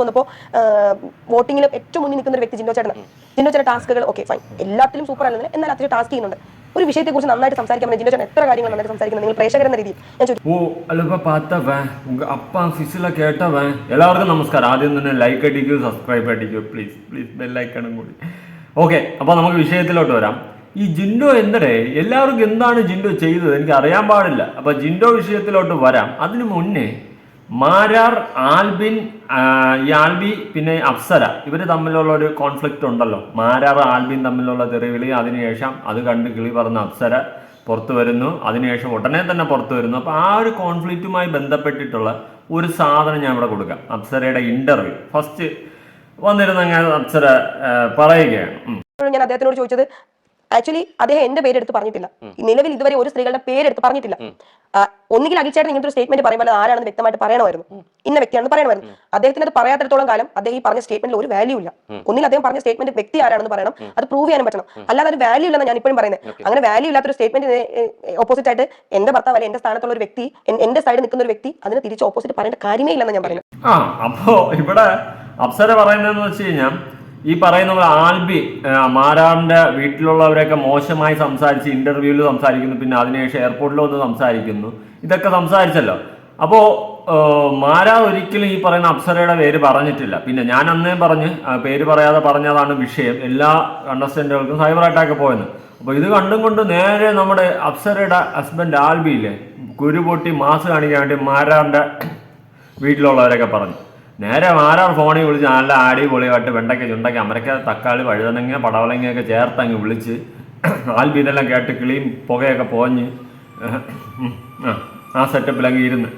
തോന്നപ്പോ വോട്ടിംഗിൽ ഏറ്റവും മുന്നിൽ നിൽക്കുന്ന ഒരു വ്യക്തി ജിന്നോ ചേട്ടൻ ജിന്നോ ചേട്ടൻ ടാസ്കുകൾ ഓക്കെ ഫൈൻ. എല്ലാത്തിലും സൂപ്പർ ആണെന്ന് എന്നാൽ അത്ര ടാസ്ക് ചെയ്യുന്നുണ്ട്. ഒരു വിഷയത്തെക്കുറിച്ച് നന്നായിട്ട് സംസാരിക്കാൻ ജിന്നോ ചേട്ടൻ എത്ര കാര്യങ്ങൾ നന്നായിട്ട് സംസാരിക്കുന്നത് നിങ്ങൾ പ്രേക്ഷകരെന്ന രീതിയിൽ ഞാൻ ചോദിക്കും. ഓ ഫിസില കേട്ടവൻ എല്ലാവർക്കും നമസ്കാരം. ആദ്യം തന്നെ ലൈക്ക് അടിക്കൂ സബ്സ്ക്രൈബ് അടിക്കൂ. പ്ലീസ് പ്ലീസ് ബെല്ലൈക്കണം കൂടി. ഓക്കെ അപ്പോൾ നമുക്ക് വിഷയത്തിലോട്ട് വരാം. ഈ ജിൻഡോ എന്തടെ? എല്ലാവർക്കും എന്താണ് ജിൻഡോ ചെയ്തത്? എനിക്ക് അറിയാൻ പാടില്ല. അപ്പൊ ജിൻഡോ വിഷയത്തിലോട്ട് വരാം. അതിനു മുന്നേ മാരാർ ആൽബിൻ ആൽബി പിന്നെ അപ്സര ഇവർ തമ്മിലുള്ള ഒരു കോൺഫ്ലിക്റ്റ് ഉണ്ടല്ലോ. മാരാർ ആൽബിൻ തമ്മിലുള്ള തെറിവിളി അതിനുശേഷം അത് കണ്ട് കിളി പറഞ്ഞ അപ്സര പുറത്തു വരുന്നു. അതിനുശേഷം ഉടനെ തന്നെ പുറത്തു വരുന്നു. അപ്പോൾ ആ ഒരു കോൺഫ്ലിക്റ്റുമായി ബന്ധപ്പെട്ടിട്ടുള്ള ഒരു സാധനം ഞാൻ ഇവിടെ കൊടുക്കാം അപ്സരയുടെ ഇന്റർവ്യൂ ഫസ്റ്റ് വന്നിരുന്ന അപ്സര പറയുകയാണ്. ഞാൻ അദ്ദേഹത്തിനോട് ചോദിച്ചത് ആക്ച്വലി അദ്ദേഹം എന്റെ പേരെടുത്ത് പറഞ്ഞിട്ടില്ല. നിലവിൽ ഇതുവരെ ഒരു സ്ത്രീകളുടെ പേരെടുത്ത് പറഞ്ഞിട്ടില്ല. ഒന്നുകിൽ അഖിൽചേട്ടൻ ഇങ്ങനത്തെ ഒരു സ്റ്റേറ്റ്മെന്റ് പറയുമ്പോൾ ആരാണെന്ന് വ്യക്തമായിട്ട് പറയണമായിരുന്നു. ഇന്ന വ്യക്തിയാണെന്ന് പറയണമായിരുന്നു. അദ്ദേഹത്തിന് അത് പറയാത്തിടത്തോളം കാലം അദ്ദേഹം ഈ പറഞ്ഞ സ്റ്റേറ്റ്മെന്റിൽ ഒരു വാല്യൂ ഇല്ല. ഒന്നിൽ അദ്ദേഹം പറഞ്ഞ സ്റ്റേറ്റ്മെന്റ് വ്യക്തി ആരാണെന്ന് പറയണം. അത് പ്രൂവ് ചെയ്യാനും പറ്റണം. അല്ലാതെ അത് വാല്യൂ ഇല്ലെന്ന് ഞാൻ ഇപ്പോഴും പറയുന്നത്. അങ്ങനെ വാല്യൂ ഇല്ലാത്ത ഒരു സ്റ്റേറ്റ്മെന്റ് ഓപ്പോസിറ്റ് ആയിട്ട് എന്റെ ഭർത്താവ് അല്ലെ എന്റെ സ്ഥാനത്തുള്ള ഒരു വ്യക്തി എന്റെ സൈഡിൽ നിൽക്കുന്ന ഒരു വ്യക്തി അതിന് തിരിച്ച് ഓപ്പോസിറ്റ് പറയേണ്ട കാര്യമേ ഇല്ലെന്ന് ഞാൻ പറയുന്നത്. ആ അപ്പോ ഇവിടെ അപ്സര പറയുന്നതെന്ന് വെച്ച് കഴിഞ്ഞാൽ ഈ പറയുന്ന ആൽബി മാരാറിന്റെ വീട്ടിലുള്ളവരെയൊക്കെ മോശമായി സംസാരിച്ച് ഇന്റർവ്യൂവിൽ സംസാരിക്കുന്നു പിന്നെ അതിനുശേഷം എയർപോർട്ടിൽ വന്ന് സംസാരിക്കുന്നു. ഇതൊക്കെ സംസാരിച്ചല്ലോ. അപ്പോ മാരാ ഒരിക്കലും ഈ പറയുന്ന അപ്സരയുടെ പേര് പറഞ്ഞിട്ടില്ല. പിന്നെ ഞാൻ അന്നേ പറഞ്ഞ് പേര് പറയാതെ പറഞ്ഞതാണ് വിഷയം. എല്ലാ കണ്ടസ്റ്റന്റുകൾക്കും സൈബർ അറ്റാക്ക് പോയെന്ന്. അപ്പൊ ഇത് കണ്ടും കൊണ്ട് നേരെ നമ്മുടെ അപ്സരയുടെ ഹസ്ബൻഡ് ആൽബിയില്ലേ കുരുപൊട്ടി മാസ് കാണിക്കാൻ വേണ്ടി മാരാറിന്റെ വീട്ടിലുള്ളവരൊക്കെ പറഞ്ഞു. നേരെ ആരാണ് ഫോണിൽ വിളിച്ച് നല്ല അടിപൊളിയായിട്ട് വെണ്ടയ്ക്ക ചുണ്ടയ്ക്ക അമരക്ക തക്കാളി വഴുതനങ്ങ പടവലങ്ങയൊക്കെ ചേർത്ത് അങ്ങ് വിളിച്ച് ആൽബി ഇതെല്ലാം കേട്ട് കിളിയും പുകയൊക്കെ പോഞ്ഞ് ആ, സെറ്റപ്പിൽ അങ്ങ് ഇരുന്ന്.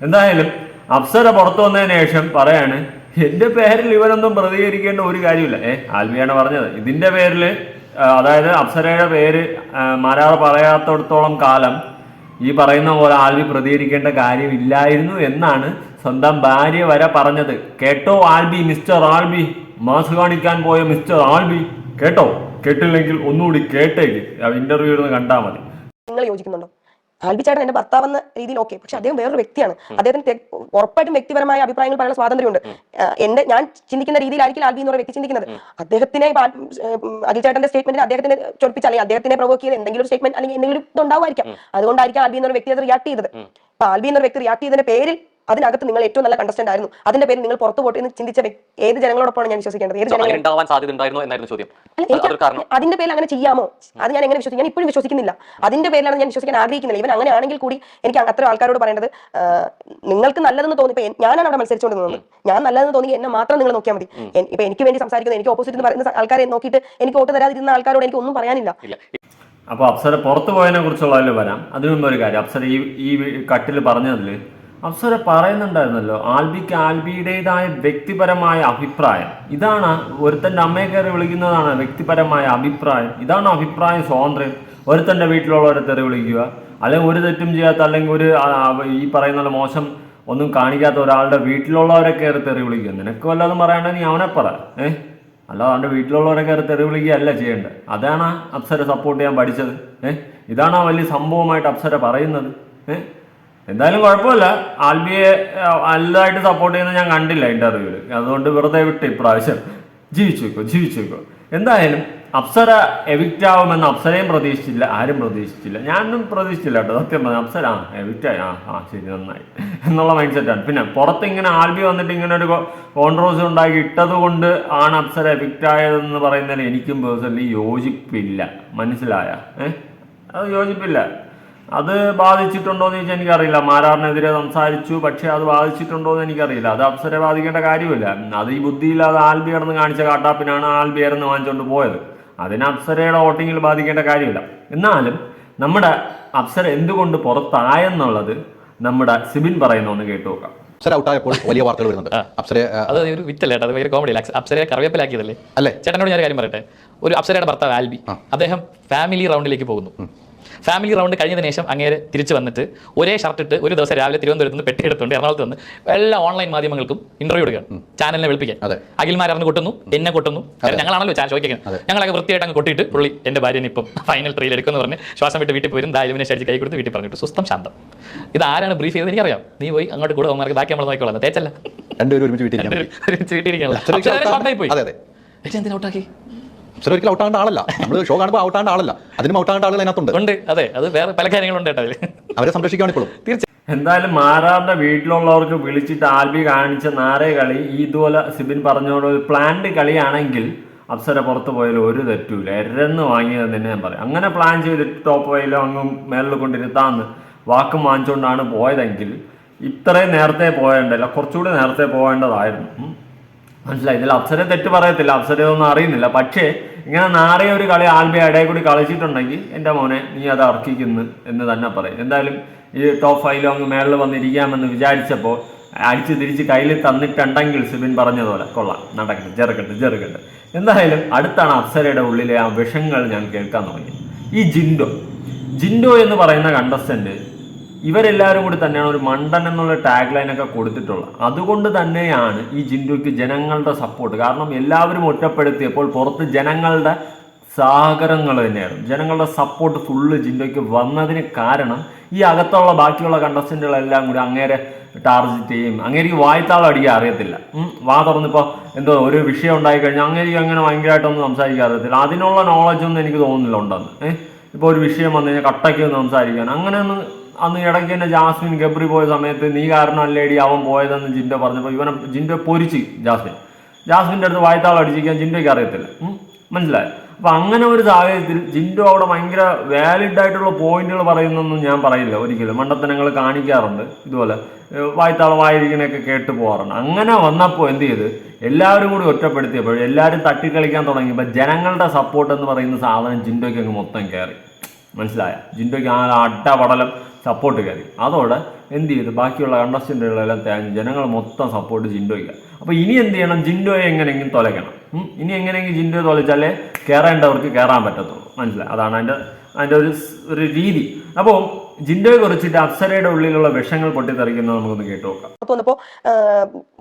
എന്തായാലും അപ്സര പുറത്തു വന്നതിന് ശേഷം പറയാണ് എന്റെ പേരിൽ ഇവരൊന്നും പ്രതികരിക്കേണ്ട ഒരു കാര്യമില്ല. ഏ ആൽബിയാണ് പറഞ്ഞത്. ഇതിന്റെ പേരിൽ അതായത് അപ്സരയുടെ പേര് മലയാളം പറയാത്തടത്തോളം കാലം ഈ പറയുന്ന പോലെ ആൽബി പ്രതികരിക്കേണ്ട കാര്യമില്ലായിരുന്നു എന്നാണ് സ്വന്തം ഭാര്യ വരെ പറഞ്ഞത്. കേട്ടോ ആൽബി മിസ്റ്റർ ആൽബി? മാസ് കാണിക്കാൻ പോയ മിസ്റ്റർ ആൽബി? കേട്ടോ? കേട്ടില്ലെങ്കിൽ ഒന്നുകൂടി കേട്ടേക്ക്. ഇന്റർവ്യൂ ഇരുന്ന് കണ്ടാൽ മതി. നിങ്ങൾ യോജിക്കുന്നുണ്ടോ? ആൽബി ചേട്ടൻ എന്റെ ഭർത്താവ് എന്ന രീതിയിൽ ഓക്കെ പക്ഷെ അദ്ദേഹം വേറൊരു വ്യക്തിയാണ്. അദ്ദേഹത്തിന് ഉറപ്പായിട്ടും വ്യക്തിപരമായ അഭിപ്രായങ്ങൾ പറയാനുള്ള സ്വാതന്ത്ര്യമുണ്ട്. എന്റെ ഞാൻ ചിന്തിക്കുന്ന രീതിയിലായിരിക്കും ആൽബി എന്ന് പറയുന്ന വ്യക്തി ചിന്തിക്കുന്നത്. അദ്ദേഹത്തിനെ അഖിൽ ചേട്ടന്റെ സ്റ്റേറ്റ്മെന്റിന് അദ്ദേഹത്തിന് ചൊടിപ്പിച്ച് അല്ലെങ്കിൽ അദ്ദേഹത്തിനെ പ്രൊവോക്ക് ചെയ്ത് എന്തെങ്കിലും ഒരു സ്റ്റേറ്റ്മെന്റ് അല്ലെങ്കിൽ എന്തെങ്കിലും ഇതുണ്ടാവുമായിരിക്കാം. അതുകൊണ്ടായിരിക്കും ആൽബി എന്നൊരു വ്യക്തി അത് റിയാക്ട് ചെയ്തത്. അപ്പൊ ആൽബി എന്നൊരു വ്യക്തി റിയാക്ട് ചെയ്തതിന്റെ പേരിൽ അതിനകത്ത് നിങ്ങൾ ഏറ്റവും നല്ല കണ്ടസ്റ്റന്റ് ആയിരുന്നു. അതിന്റെ പേര് നിങ്ങൾ പുറത്തു പോട്ടെ എന്ന് ചിന്തിച്ച ഏത് ജനങ്ങളോടൊപ്പമാണ് ഞാൻ വിശ്വസിക്കേണ്ടത്? ഏത് ചോദ്യം. അതിന്റെ പേരിൽ അങ്ങനെ ചെയ്യാമോ? അത് ഞാൻ എങ്ങനെ വിശ്വസിക്കും? ഞാൻ ഇപ്പോഴും വിശ്വസിക്കുന്നില്ല. അതിന്റെ പേരിലാണ് ഞാൻ വിശ്വസിക്കാൻ ആഗ്രഹിക്കുന്നില്ല. ഇവൻ അങ്ങനെ ആണെങ്കിൽ കൂടി എനിക്ക് അത്ര ആൾക്കാരോട് പറയേണ്ടത് നിങ്ങൾക്ക് നല്ലതെന്ന് തോന്നി ഇപ്പൊ ഞാനാണ് അവിടെ മത്സരിച്ചുകൊണ്ട് നിന്നത് ഞാൻ നല്ലതെന്ന് തോന്നി എന്നെ മാത്രം നിങ്ങൾ നോക്കിയാൽ മതി. ഇപ്പൊ എനിക്ക് വേണ്ടി സംസാരിക്കുന്നത് എനിക്ക് ഓപ്പോസിറ്റ് എന്ന് പറയുന്ന ആൾക്കാരെ നോക്കിയിട്ട് എനിക്ക് വോട്ട് തരാതിരുന്ന ആൾക്കാരോട് എനിക്ക് ഒന്നും പറയാനില്ല. അപ്പൊ അപ്പോൾ അപ്സര പുറത്തു പോയതിനെ കുറിച്ചുള്ളതിൽ വരാം. അതിനു മുമ്പ് ഒരു കാര്യം. അപ്സര ഈ ഈ കട്ടിൽ പറഞ്ഞതിൽ അപ്സര പറയുന്നുണ്ടായിരുന്നല്ലോ ആൽബിക്ക് ആൽബിയുടേതായ വ്യക്തിപരമായ അഭിപ്രായം. ഇതാണ് ഒരുത്തന്റെ അമ്മയെ കയറി വിളിക്കുന്നതാണ് വ്യക്തിപരമായ അഭിപ്രായം. ഇതാണ് അഭിപ്രായം സ്വാതന്ത്ര്യം. ഒരുത്തന്റെ വീട്ടിലുള്ളവരെ തെറി വിളിക്കുക അല്ലെങ്കിൽ ഒരു തെറ്റും ചെയ്യാത്ത അല്ലെങ്കിൽ ഒരു ഈ പറയുന്ന മോശം ഒന്നും കാണിക്കാത്ത ഒരാളുടെ വീട്ടിലുള്ളവരെ കയറി തെറി വിളിക്കുക. നിനക്ക് വല്ലതും പറയണേ നീ അവനെ പറ. ഏഹ് അല്ലാതെ അവന്റെ വീട്ടിലുള്ളവരെ കയറി തെറി വിളിക്കുകയല്ല ചെയ്യേണ്ടത്. അതാണ് അപ്സര സപ്പോർട്ട് ചെയ്യാൻ പഠിച്ചത്. ഏഹ് ഇതാണ് ആ വലിയ സംഭവമായിട്ട് അപ്സര പറയുന്നത്. ഏഹ് എന്തായാലും കുഴപ്പമില്ല. ആൽബിയെ നല്ലതായിട്ട് സപ്പോർട്ട് ചെയ്യുന്നത് ഞാൻ കണ്ടില്ല ഇന്റർവ്യൂവിൽ അതുകൊണ്ട് വെറുതെ വിട്ട് ഇപ്രാവശ്യം ജീവിച്ചു വെക്കോ ജീവിച്ചു വെക്കോ. എന്തായാലും അപ്സര എവിക്റ്റ് ആവുമെന്ന് അപ്സരയും പ്രതീക്ഷിച്ചില്ല ആരും പ്രതീക്ഷിച്ചില്ല. ഞാനും പ്രതീക്ഷിച്ചില്ല കേട്ടോ സത്യം പറഞ്ഞു. അപ്സര ആ എവിക്റ്റ് ആയി. ആ ആ ശരി നന്നായി. എന്നുള്ള മൈൻഡ് സെറ്റാണ് പിന്നെ പുറത്ത് ഇങ്ങനെ ആൽബി വന്നിട്ട് ഇങ്ങനെ ഒരു കോൺട്രോവേഴ്സി ഉണ്ടാക്കി ഇട്ടത് കൊണ്ട് ആണ് അപ്സര എവിക്റ്റ് ആയതെന്ന് പറയുന്നതിൽ എനിക്കും പേഴ്സണലി യോജിപ്പില്ല. മനസ്സിലായ? ഏഹ് അത് യോജിപ്പില്ല. അത് ബാധിച്ചിട്ടുണ്ടോ എന്ന് ചോദിച്ചാൽ എനിക്കറിയില്ല. മാരാറിനെതിരെ സംസാരിച്ചു പക്ഷേ അത് ബാധിച്ചിട്ടുണ്ടോ എന്ന് എനിക്കറിയില്ല. അത് അപ്സരെ ബാധിക്കേണ്ട കാര്യമില്ല. അത് ഈ ബുദ്ധിയില്ലാതെ ആൽബി കിടന്ന് കാണിച്ച കാട്ടാപ്പിനാണ് ആൽബി ആയിരുന്നു വാങ്ങിച്ചുകൊണ്ട് പോയത്. അതിന് അപ്സരയുടെ വോട്ടിങ്ങിൽ ബാധിക്കേണ്ട കാര്യമില്ല. എന്നാലും നമ്മുടെ അപ്സര എന്തുകൊണ്ട് പുറത്തായെന്നുള്ളത് നമ്മുടെ സിബിൻ പറയുന്ന ഒന്ന് കേട്ടു നോക്കാം. അപ്സര ഔട്ടായപ്പോൾ വലിയ വാർത്തകൾ വരുന്നുണ്ട്. അപ്സര അത് ഒരു അത് ഭയങ്കര കോമഡി അപ്സരയെ കറിവേപ്പിലാക്കിയതല്ലേ? അല്ലേ? ചേട്ടനോട് ഞാൻ ഒരു കാര്യം പറയട്ടെ? ഒരു അപ്സരയുടെ ഭർത്താവ് ആൽബി. അദ്ദേഹം ഫാമിലി റൗണ്ടിലേക്ക് പോകുന്നു. ഫാമിലി റൗണ്ട് കഴിഞ്ഞതിന് ശേഷം അങ്ങേര് തിരിച്ചു വന്നിട്ട് ഒരേ ഷർട്ട് ഇട്ട് ഒരു ദിവസം രാവിലെ തിരുവനന്തപുരത്ത് നിന്ന് പെട്ടി എടുത്തുണ്ട് എറണാകുളത്ത് നിന്ന് എല്ലാ ഓൺലൈൻ മാധ്യമങ്ങൾക്കും ഇന്റർവ്യൂ എടുക്കുകയാണ്. ചാനലിനെ വിളിപ്പിക്കാൻ. അഖിൽമാർ അഖിൽമാരന്ന് കൊട്ടുന്നു എന്നെ കൊട്ടുന്നു. ഞങ്ങളാണല്ലോ ചാനൽ ചോദിക്കുന്നത്. ഞങ്ങളൊക്കെ വൃത്തിയായിട്ട് അങ്ങ് കൊട്ടിയിട്ട് പുള്ളി എന്റെ ഭാര്യനെ ഇപ്പം ഫൈനൽ ട്രെയിൽ എടുക്കുമെന്ന് പറഞ്ഞ് ശ്വാസം വിട്ട് വീട്ടിൽ പോരും. ദാരിവിനെ ശരിച്ച് കൈ കൊടുത്ത് വീട്ടിൽ പറഞ്ഞിട്ട്. സ്വസ്ഥം ശാന്തം. ഇത് ആരാണ് ബ്രീഫ് ചെയ്തത് എനിക്കറിയാം. നീ പോയി അങ്ങോട്ട് കൂടെ അവന്മാർക്ക് ബാക്കി നമ്മൾ നോക്കിക്കോളാം തേച്ചല്ല. രണ്ടുപേരും ഒരുമിച്ച് വീട്ടിൽ ഷോക്കായി പോയി. എന്തിനാ ഔട്ടാക്കി അപ്സര ഒരിക്കലും ഔട്ടാകേണ്ട ആളല്ല. നമ്മൾ ഷോ കാണുമ്പോൾ ഔട്ടാകേണ്ട ആളല്ല. അതിനും ഔട്ടാകേണ്ട ആളുകൾ അതിനകത്തുണ്ട്. ഉണ്ട്. അതെ. അത് വേറെ പല കാര്യങ്ങളുണ്ട് കേട്ടോ അതിൽ അവരെ സംരക്ഷിക്കുകയാണ് ഇപ്പോഴും. എന്തായാലും മാരാറിന്റെ വീട്ടിലുള്ളവർക്ക് വിളിച്ചിട്ട് ആൽബി കാണിച്ച നാരേ കളി ഈ ഇതുപോലെ സിബിൻ പറഞ്ഞോട് ഒരു പ്ലാന്റ് കളിയാണെങ്കിൽ അപ്സര പുറത്ത് പോയാലും ഒരു തെറ്റൂല. എരന്ന് വാങ്ങിയത് തന്നെ ഞാൻ പറയാം. അങ്ങനെ പ്ലാൻ ചെയ്തിട്ട് ടോപ്പ് വയിലോ അങ്ങും മേളിൽ കൊണ്ടിരുത്താന്ന് വാക്കും വാങ്ങിച്ചുകൊണ്ടാണ് പോയതെങ്കിൽ ഇത്രയും നേരത്തെ പോയേണ്ടല്ല കുറച്ചുകൂടി നേരത്തെ പോകേണ്ടതായിരുന്നു. മനസ്സിലായി. ഇതിൽ അപ്സര തെറ്റ് പറയത്തില്ല. അപ്സര ഒന്നും അറിയുന്നില്ല. പക്ഷേ ഇങ്ങനെ നാറിയ ഒരു കളി ആൽബി ഇടയിൽ കൂടി കളിച്ചിട്ടുണ്ടെങ്കിൽ എന്റെ മോനെ നീ അത് അർഹിക്കുന്നു എന്ന് തന്നെ പറയും. എന്തായാലും ഈ ടോപ്പ് ഫൈവിലും അങ്ങ് മേളിൽ വന്നിരിക്കാമെന്ന് വിചാരിച്ചപ്പോൾ അടിച്ച് തിരിച്ച് കയ്യിൽ തന്നിട്ടുണ്ടെങ്കിൽ സുബിൻ പറഞ്ഞതുപോലെ കൊള്ളാം നടക്കട്ടെ ചെറുക്കട്ടെ ചെറുക്കട്ടെ. എന്തായാലും അടുത്താണ് അപ്സരയുടെ ഉള്ളിലെ ആ വിഷങ്ങൾ ഞാൻ കേൾക്കാൻ തുടങ്ങി. ഈ ജിൻഡോ. ജിൻഡോ എന്ന് പറയുന്ന കണ്ടസ്റ്റന്റ് ഇവരെല്ലാവരും കൂടി തന്നെയാണ് ഒരു മണ്ടൻ എന്നുള്ള ടാഗ് ഒക്കെ കൊടുത്തിട്ടുള്ളത്. അതുകൊണ്ട് തന്നെയാണ് ഈ ജിൻഡോയ്ക്ക് ജനങ്ങളുടെ സപ്പോർട്ട് കാരണം എല്ലാവരും ഒറ്റപ്പെടുത്തിയപ്പോൾ പുറത്ത് ജനങ്ങളുടെ സഹകരങ്ങൾ തന്നെയായിരുന്നു. ജനങ്ങളുടെ സപ്പോർട്ട് ഫുള്ള് ജിൻഡോയ്ക്ക് വന്നതിന് കാരണം ഈ അകത്തുള്ള ബാക്കിയുള്ള കണ്ടസ്റ്റന്റുകളെല്ലാം കൂടി അങ്ങേരെ ടാർജറ്റ് ചെയ്യും. അങ്ങേക്ക് വായ്ത്താളം അടിക്കാൻ അറിയത്തില്ല. വാ തുറന്നിപ്പോൾ എന്തോ ഒരു വിഷയം ഉണ്ടായി കഴിഞ്ഞാൽ അങ്ങേക്ക് അങ്ങനെ ഭയങ്കരമായിട്ടൊന്നും സംസാരിക്കാൻ അറിയത്തില്ല. അതിനുള്ള നോളജ് ഒന്നും എനിക്ക് തോന്നുന്നില്ല ഉണ്ടെന്ന്. ഏഹ് ഇപ്പോൾ ഒരു വിഷയം വന്നു കഴിഞ്ഞാൽ കട്ടയ്ക്ക് ഒന്ന് സംസാരിക്കാൻ. അങ്ങനെയൊന്നും അന്ന് ഇടയ്ക്ക് തന്നെ ജാസ്മിൻ ഗബ്രി പോയ സമയത്ത് നീ കാരണം അല്ലേടി അവൻ പോയതെന്ന് ജിൻഡോ പറഞ്ഞപ്പോൾ ഇവനെ ജിൻഡോ പൊരിച്ച് ജാസ്മിൻ. ജാസ്മിന്റെ അടുത്ത് വായത്താളം അടിച്ചിരിക്കാൻ ജിൻഡോയ്ക്ക് അറിയത്തില്ല. മനസ്സിലായി? അപ്പൊ അങ്ങനെ ഒരു സാഹചര്യത്തിൽ ജിൻഡോ അവിടെ ഭയങ്കര വാലിഡ് ആയിട്ടുള്ള പോയിന്റുകൾ പറയുന്നൊന്നും ഞാൻ പറയില്ല. ഒരിക്കലും. മണ്ടത്തനങ്ങൾ കാണിക്കാറുണ്ട്. ഇതുപോലെ വായ്ത്താളം വായിരിക്കണൊക്കെ കേട്ട് പോകാറുണ്ട്. അങ്ങനെ വന്നപ്പോൾ എന്ത് ചെയ്ത്? എല്ലാവരും കൂടി ഒറ്റപ്പെടുത്തിയപ്പോൾ എല്ലാവരും തട്ടിക്കളിക്കാൻ തുടങ്ങിയപ്പോൾ ജനങ്ങളുടെ സപ്പോർട്ട് എന്ന് പറയുന്ന സാധനം ജിൻഡോയ്ക്ക് അങ്ങ് മൊത്തം കയറി. മനസ്സിലായ? ജിൻഡോയ്ക്ക് ആ അടപടലം സപ്പോർട്ട് കയറി. അതോടെ എന്ത് ചെയ്തു? ബാക്കിയുള്ള കണ്ടസ്റ്റന്റുകളെല്ലാം തേഞ്ഞ് ജനങ്ങൾ മൊത്തം സപ്പോർട്ട് ജിൻഡോയ്ക്ക്. അപ്പോൾ ഇനി എന്ത് ചെയ്യണം? ജിൻഡോയെ എങ്ങനെയെങ്കിലും തുലയ്ക്കണം. ഇനി എങ്ങനെയെങ്കിലും ജിൻഡോയെ തൊലച്ചാലേ കയറേണ്ടവർക്ക് കയറാൻ പറ്റത്തുള്ളൂ. മനസ്സിലായി? അതാണ് അതിന്റെ അതിന്റെ ഒരു ഒരു രീതി. അപ്പോൾ ജിൻഡോയെ കുറിച്ചിട്ട് അപ്സരയുടെ ഉള്ളിലുള്ള വിഷങ്ങൾ പൊട്ടിത്തെറിക്കുന്നത് നമുക്കൊന്ന് കേട്ടു നോക്കാം. അപ്പോൾ വന്നപ്പോൾ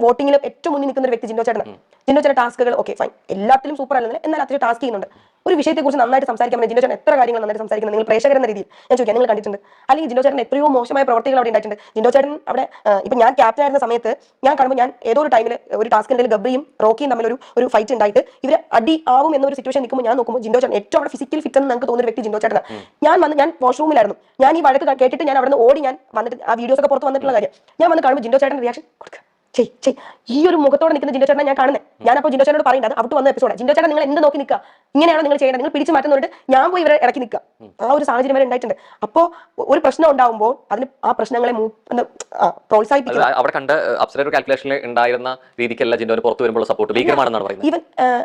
വോട്ടിങ്ങിൽ ഏറ്റവും മുന്നിൽ നിൽക്കുന്ന ഒരു വ്യക്തി ജിൻഡോ ചേട്ടൻ ജിൻഡോ ചേട്ടൻ ടാസ്കുകൾ ഓക്കെ ഫൈൻ എല്ലാത്തിലും സൂപ്പർ അല്ലെന്ന് എന്നാൽ അത്രയും ടാസ്ക് ചെയ്യുന്നുണ്ട്. ഒരു വിഷയത്തെക്കുറിച്ച് നന്നായിട്ട് സംസാരിക്കാൻ ജിൻഡോ ചേട്ടൻ എത്ര കാര്യങ്ങൾ നന്നായിട്ട് സംസാരിക്കുന്നത് നിങ്ങൾ പ്രേക്ഷകർ എന്ന രീതിയിൽ ഞാൻ ചോദിക്കാം. നിങ്ങൾ കണ്ടിട്ടുണ്ട്. അല്ലെങ്കിൽ ജിൻഡോ ചേട്ടൻ എത്രയോ മോശമായ പ്രവർത്തികൾ അവിടെ ഉണ്ടായിട്ടുണ്ട്. ജിൻഡോ ചേട്ടൻ അവിടെ ഇപ്പൊ ഞാൻ ക്യാപ്റ്റൻ ആയിരുന്ന സമയത്ത് ഞാൻ കാണുമ്പോൾ ഞാൻ ഏതോ ഒരു ടൈമിൽ ഒരു ടാസ്കിന്റെ ഗബ്രിയും റോക്കിയും തമ്മിൽ ഒരു ഒരു ഫൈറ്റ് ഉണ്ടായിട്ട് ഇവർ അടി ആവും എന്നൊരു സിറ്റുവേഷൻ നിൽക്കുമ്പോൾ ഞാൻ നോക്കുമ്പോൾ ജിൻഡോ ചേട്ടൻ ഏറ്റവും അവിടെ ഫിസിക്കൽ ഫിറ്റ് എന്ന് നമുക്ക് തോന്നുന്ന ഒരു വ്യക്തി ജിനോ ചേട്ടനാണ്. ഞാൻ വന്ന് ഞാൻ വാഷ്റൂമിലായിരുന്നു ഞാൻ ഈ വഴക്ക് കേട്ടിട്ട് ഞാൻ അവിടെ നിന്ന് ഓടി ഞാൻ വന്നിട്ട് ആ വീഡിയോസ് ഒക്കെ പുറത്ത് വന്നിട്ടുള്ള കാര്യം. ഞാൻ വന്ന് കാണുമ്പോൾ ജിനോ ചേട്ടൻ റിയാക്ഷൻ കൊടുക്കുക. ചെയ് ചെയ് ഈ ഒരു മുഖത്തോടെ നിൽക്കുന്ന ജിൻഡോ ചേട്ടനെ ഞാൻ കാണുന്നത് ഞാൻ അപ്പോൾ ജിൻഡോ ചേട്ടനോട് പറയുന്നത് അവിടെ വന്ന എപ്പിസോഡ് ജിൻഡോ ചേട്ടൻ നിങ്ങൾ എന്ത് നോക്കി നിൽക്കുക? ഇങ്ങനെയാണോ നിങ്ങൾ ചെയ്യേണ്ടത്? നിങ്ങൾ പിടിച്ചു മാറ്റുന്നതുകൊണ്ട് ഞാൻ പോയി ഇവരെ ഇറക്കി നിൽക്കുക. ആ ഒരു സാഹചര്യം വരെ ഉണ്ടായിട്ടുണ്ട്. അപ്പോൾ ഒരു പ്രശ്നം ഉണ്ടാവുമ്പോൾ അതിന് ആ പ്രശ്നങ്ങളെ പ്രോത്സാഹിപ്പിക്കുക. അവിടെ കണ്ട അപ്സര കാൽക്കുലേഷനിൽ ഉണ്ടായിരുന്ന രീതിക്കല്ല ജിൻഡോന് പുറത്ത് വരുമ്പോൾ സപ്പോർട്ട് ഭീകരമാണെന്നാണ് പറയുന്നത്. ഈവൻ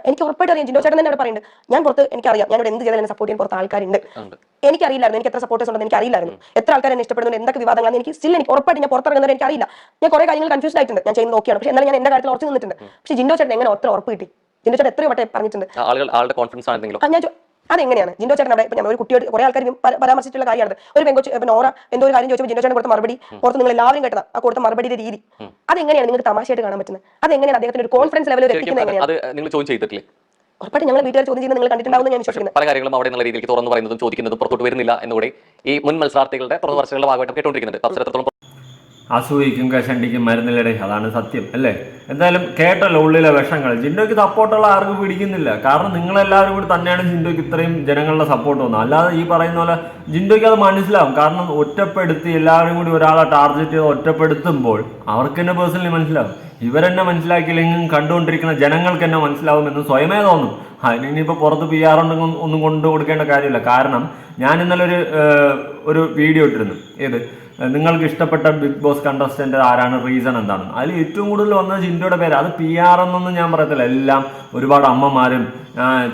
എനിക്ക് ഉറപ്പായിട്ട് അറിയാം. ജിൻഡോ ചേട്ടൻ തന്നെ അവിടെ പറയുന്നുണ്ട്. ഞാൻ പുറത്ത് എനിക്കറിയാം. ഞാൻ ഇവിടെ എന്ത് ചെയ്താലും സപ്പോർട്ട് ചെയ്യാൻ പുറത്ത് ആൾക്കാരുണ്ട്. എനിക്കറിയില്ലായിരുന്നു. എനിക്ക് എത്ര സപ്പോർട്ടേഴ്സ് ഉണ്ടെന്ന് എനിക്ക് അറിയില്ലായിരുന്നു എത്ര ആൾക്കാർ എന്നെ ഇഷ്ടപ്പെടുന്നുണ്ട് എന്തൊക്കെ വിവാദങ്ങളാണ് എനിക്ക് സ്റ്റിൽ എനിക്ക് ഉറപ്പായിട്ട് ഞാൻ പുറത്തിറങ്ങുന്നവരെ എനിക്ക് അറിയില്ല ഞാൻ കുറെ കാര്യങ്ങൾ കൺഫ്യൂസ്ഡ് ആയിട്ടുണ്ട്. ഞാൻ ചെയ്യുന്നത് നോക്കിയാണ്. പക്ഷെ എന്നാലും ഞാൻ എന്റെ കാര്യത്തിൽ ഉറച്ചു നിന്നിട്ടുണ്ട്. പക്ഷെ ജിൻഡോ ചേട്ടൻ എങ്ങനെ ഒത്ര ഉറപ്പ് കിട്ടി? ജിൻഡോ ചേട്ടൻ എത്രയോ വട്ടം പറഞ്ഞിട്ടുണ്ട്. ആളുകൾ ആളുടെ കോൺഫിഡൻസ് ആണെങ്കിലും ഞാൻ അതെങ്ങനെയാണ്? ജിൻഡോ ചേട്ടൻ അവിടെ ഇപ്പൊ ഞാൻ ഒരു കുട്ടിയോട് കുറെ ആൾക്കാർ പരാമർശിച്ചിട്ടുള്ള കാര്യമാണ്. ഒരു പെങ്കോച്ച് നോറ എന്തോ ഒരു കാര്യം ചോദിച്ചപ്പോൾ ജിൻഡോ ചേട്ടൻ കൊടുത്ത മറുപടി പുറത്ത് നിങ്ങൾ എല്ലാവരും കേട്ടതാ. ആ കൊടുത്ത മറുപടിയുടെ രീതി. അതെങ്ങനെയാണ് നിങ്ങൾക്ക് തമാശയായിട്ട് കാണാൻ പറ്റുന്നത്? അതെങ്ങനെയാണ് അദ്ദേഹത്തിന് ഒരു കോൺഫിഡൻസ് ലെവലിൽ എത്തിക്കുന്നത് എങ്ങനെയാണ്? ഉറപ്പായിട്ട് ഞങ്ങൾ വീട്ടുകാർ ചോദ്യം ചെയ്യുന്നത് നിങ്ങൾ കണ്ടിട്ടുണ്ടാവുമെന്ന് ഞാൻ വിശ്വസിക്കുന്നത് പല കാര്യങ്ങളും അവിടെ എന്നുള്ള രീതിയിൽ തുറന്നു പറയുന്നതും ചോദിക്കുന്നതും പുറത്തോട്ട് വരുന്നില്ല എന്നുകൂടി ഈ മുൻ മത്സരാർത്ഥികളുടെ തുറന്നു വർഷങ്ങളുടെ ഭാഗമായിട്ട് കേട്ടുകൊണ്ടിരിക്കുന്നുണ്ട്. അസൂയിക്കും കശണ്ടിക്കും മരുന്നിലടെ അതാണ് സത്യം അല്ലേ? എന്തായാലും കേട്ടല്ലോ ഉള്ളിലെ വിഷങ്ങൾ. ജിൻഡോയ്ക്ക് സപ്പോർട്ടുള്ള ആർക്കും പിടിക്കുന്നില്ല. കാരണം നിങ്ങളെല്ലാവരും കൂടി തന്നെയാണ് ജിൻഡോയ്ക്ക് ഇത്രയും ജനങ്ങളുടെ സപ്പോർട്ട് വന്നത്. അല്ലാതെ ഈ പറയുന്ന പോലെ ജിൻഡോയ്ക്ക് അത് മനസ്സിലാവും. കാരണം ഒറ്റപ്പെടുത്തി എല്ലാവരും കൂടി ഒരാളെ ടാർഗറ്റ് ചെയ്ത് ഒറ്റപ്പെടുത്തുമ്പോൾ അവർക്ക് തന്നെ പേഴ്സണലി മനസ്സിലാവും. ഇവരെന്നെ മനസ്സിലാക്കിയില്ലെങ്കിൽ കണ്ടുകൊണ്ടിരിക്കുന്ന ജനങ്ങൾക്ക് എന്നെ മനസ്സിലാവുമെന്ന് സ്വയമേ തോന്നും. അതിന് ഇനിയിപ്പോൾ പുറത്ത് പി ആർ ഉണ്ടെങ്കിൽ ഒന്നും കൊണ്ടു കൊടുക്കേണ്ട കാര്യമില്ല. കാരണം ഞാൻ ഇന്നലെ ഒരു ഒരു വീഡിയോ ഇട്ടിരുന്നു. ഏത്? നിങ്ങൾക്ക് ഇഷ്ടപ്പെട്ട ബിഗ് ബോസ് കണ്ടസ്റ്റന്റ് ആരാണ്? റീസൺ എന്താണ്? അതിൽ ഏറ്റവും കൂടുതൽ വന്നത് ജിൻഡോയുടെ പേര്. അത് പി ആർ എന്നൊന്നും ഞാൻ പറയത്തില്ല. എല്ലാം ഒരുപാട് അമ്മമാരും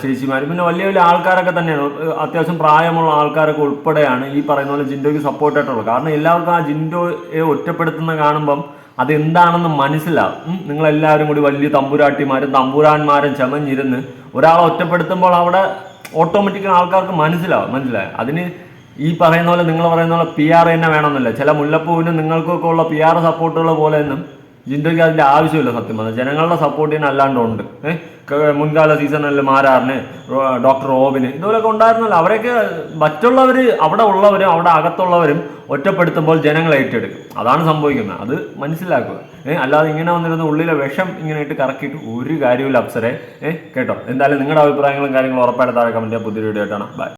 ചേച്ചിമാരും പിന്നെ വലിയ വലിയ ആൾക്കാരൊക്കെ തന്നെയാണ്. അത്യാവശ്യം പ്രായമുള്ള ആൾക്കാരൊക്കെ ഉൾപ്പെടെയാണ് ഈ പറയുന്ന പോലെ ജിൻഡോയ്ക്ക് സപ്പോർട്ട് ആയിട്ടുള്ളത്. കാരണം എല്ലാവർക്കും ആ ജിൻഡോയെ ഒറ്റപ്പെടുത്തുന്ന കാണുമ്പം അതെന്താണെന്ന് മനസ്സിലാവും. നിങ്ങളെല്ലാവരും കൂടി വലിയ തമ്പുരാട്ടിമാരും തമ്പുരാന്മാരും ചമഞ്ഞിരുന്ന് ഒരാളെ ഒറ്റപ്പെടുത്തുമ്പോൾ അവിടെ ഓട്ടോമാറ്റിക്കൽ ആൾക്കാർക്ക് മനസ്സിലാവും. മനസ്സിലായി? അതിന് ഈ പറയുന്ന പോലെ നിങ്ങൾ പറയുന്ന പോലെ പി ആർ തന്നെ വേണമെന്നില്ല. ചില മുല്ലപ്പൂവിന് നിങ്ങൾക്കൊക്കെ ഉള്ള പി ആർ സപ്പോർട്ടുകൾ പോലെ ജിൻഡോയ്ക്ക് അതിന്റെ ആവശ്യമില്ല സത്യം പറഞ്ഞാൽ. ജനങ്ങളുടെ സപ്പോർട്ടിന് അല്ലാണ്ട് ഉണ്ട് ഏഹ് മുൻകാല സീസണിൽ മാരാറിന് ഡോക്ടർ റോബിന് ഇതുപോലൊക്കെ ഉണ്ടായിരുന്നല്ലോ. അവരൊക്കെ മറ്റുള്ളവർ അവിടെ ഉള്ളവരും അവിടെ അകത്തുള്ളവരും ഒറ്റപ്പെടുത്തുമ്പോൾ ജനങ്ങൾ ഏറ്റെടുക്കും. അതാണ് സംഭവിക്കുന്നത്. അത് മനസ്സിലാക്കുക. ഏഹ് അല്ലാതെ ഇങ്ങനെ വന്നിരുന്ന ഉള്ളിലെ വിഷം ഇങ്ങനെ ഇട്ട് കറക്കിയിട്ട് ഒരു കാര്യമില്ല അപ്സരെ. ഏഹ് കേട്ടോ. എന്തായാലും നിങ്ങളുടെ അഭിപ്രായങ്ങളും കാര്യങ്ങളും ഉറപ്പായിട്ട് താഴെ കമന്റ് പുതിയൊരു വീഡിയോ ആയിട്ടാണ് ബൈ